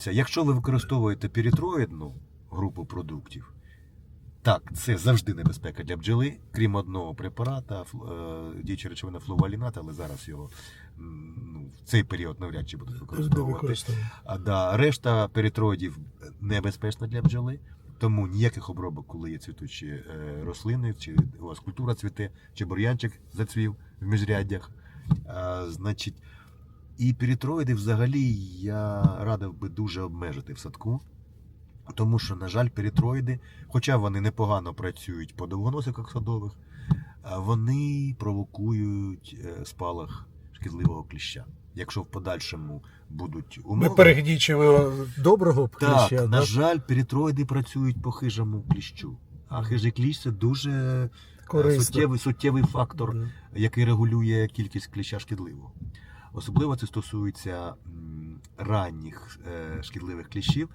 Це, Якщо ви використовуєте перітроїдну групу продуктів, так, це завжди небезпека для бджоли, крім одного препарата, е, діюча речовина флувалінат, але зараз його ну, в цей період навряд чи будуть використовувати. А да, решта перитроїдів небезпечна для бджоли, тому ніяких обробок, коли є цвітучі е, рослини, чи у вас культура цвіте, чи бур'янчик зацвів в міжряддях. А, значить, і перитроїди взагалі я радив би дуже обмежити в садку. Тому що, на жаль, перитроїди, хоча вони непогано працюють по довгоносиках садових, вони провокують е, спалах шкідливого кліща. Якщо в подальшому будуть Ми перегнічили доброго так, кліща, на да? жаль, перитроїди працюють по хижому кліщу. А хижий кліщ це дуже е, корисно. суттєвий, суттєвий фактор, який регулює кількість кліща шкідливого. Особливо це стосується ранніх е, шкідливих кліщів,